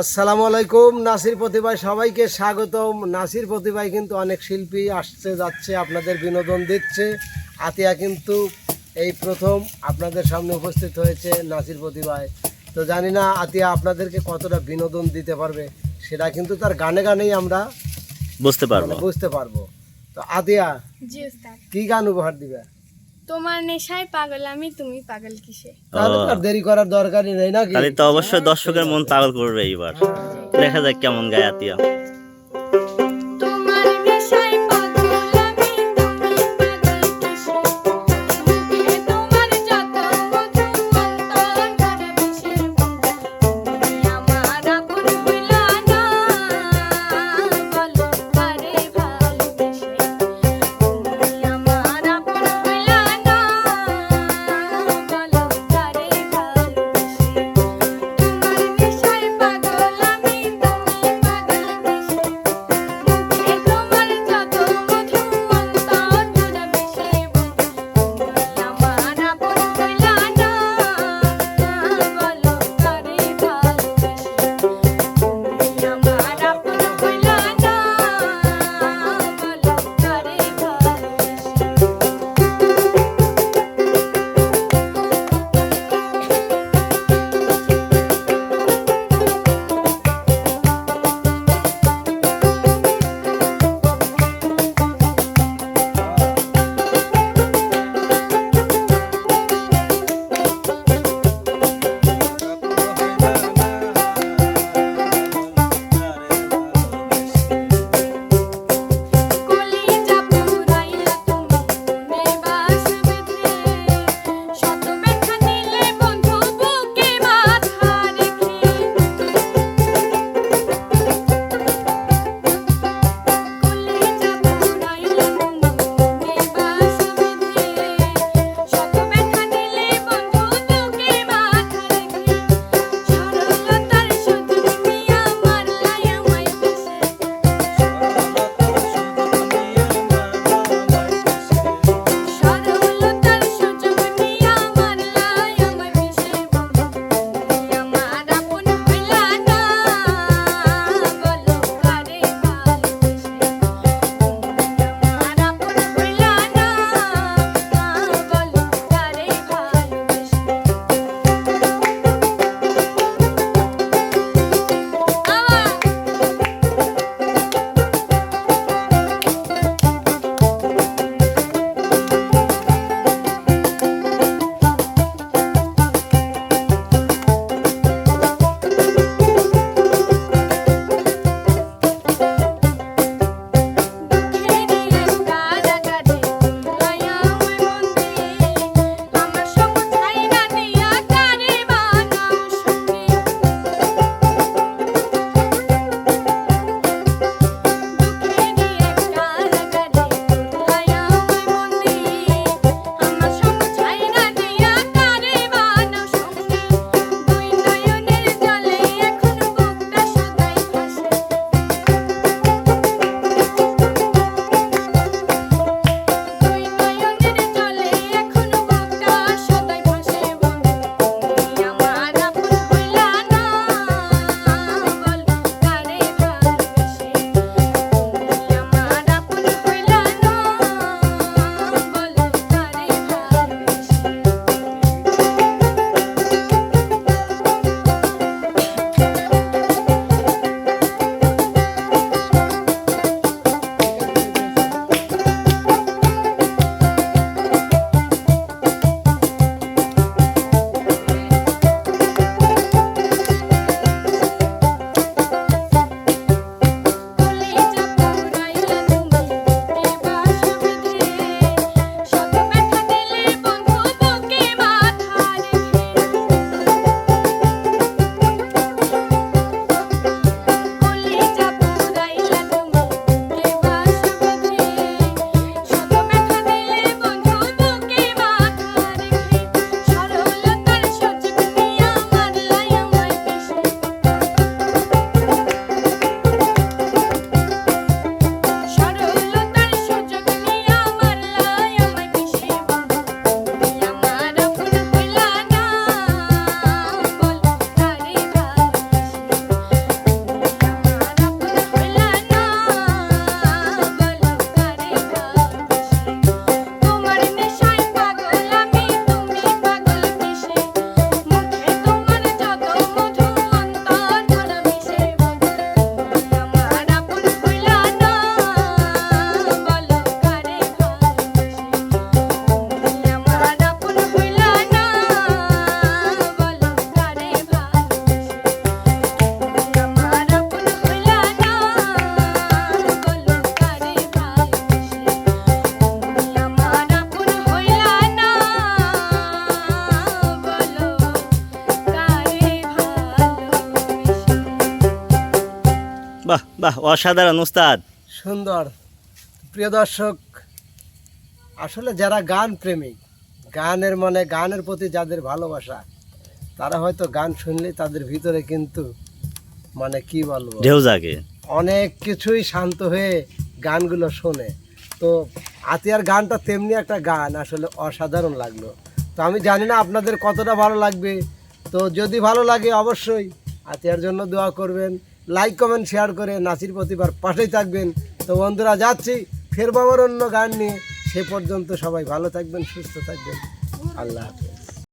আসসালামু আলাইকুম নাসির প্রতিভায় সবাইকে স্বাগতম। নাসির প্রতিভায় কিন্তু অনেক শিল্পী আসছে যাচ্ছে আপনাদের বিনোদন দিচ্ছে। আতিয়া কিন্তু এই প্রথম আপনাদের সামনে উপস্থিত হয়েছে নাসির প্রতিভায় তো জানি না আতিয়া আপনাদেরকে কতটা বিনোদন দিতে পারবে সেটা কিন্তু তার গানে গানেই আমরা বুঝতে পারব। মানে বুঝতে পারব। তো আতিয়া জি কি গান উপহার দিবে? তোমার নেশায় পাগল আমি তুমি পাগল কিসে? তাহলে তো আর দেরি করার দরকারই নেই নাকি? তাহলে তো অবশ্যই দর্শকের মন পাগল করবে এইবার। দেখা যাক কেমন গায় আতিয়া বাহ অসাধারণ উস্তাদ। সুন্দর। প্রিয় দর্শক আসলে যারা গান প্রেমিক গানের মানে গানের প্রতি যাদের ভালোবাসা তারা হয়তো গান শুনলেই তাদের ভিতরে কিন্তু মানে কি বলব? ঢেউ জাগে। অনেক কিছুই শান্ত হয়ে গানগুলো শোনে। তো আতিয়ার গানটা তেমনি একটা গান আসলে অসাধারণ লাগল। তো আমি জানি না আপনাদের কতটা ভালো লাগবে। তো যদি ভালো লাগে অবশ্যই আতিয়ার জন্য দোয়া করবেন। লাইক কমেন্ট শেয়ার করে নাসির প্রতিবার পাশেই থাকবেন। তো বন্ধুরা, যাচ্ছি। ফের বাবার অন্য গান নিয়ে। সে পর্যন্ত সবাই ভালো থাকবেন, সুস্থ থাকবেন। আল্লাহ হাফেজ।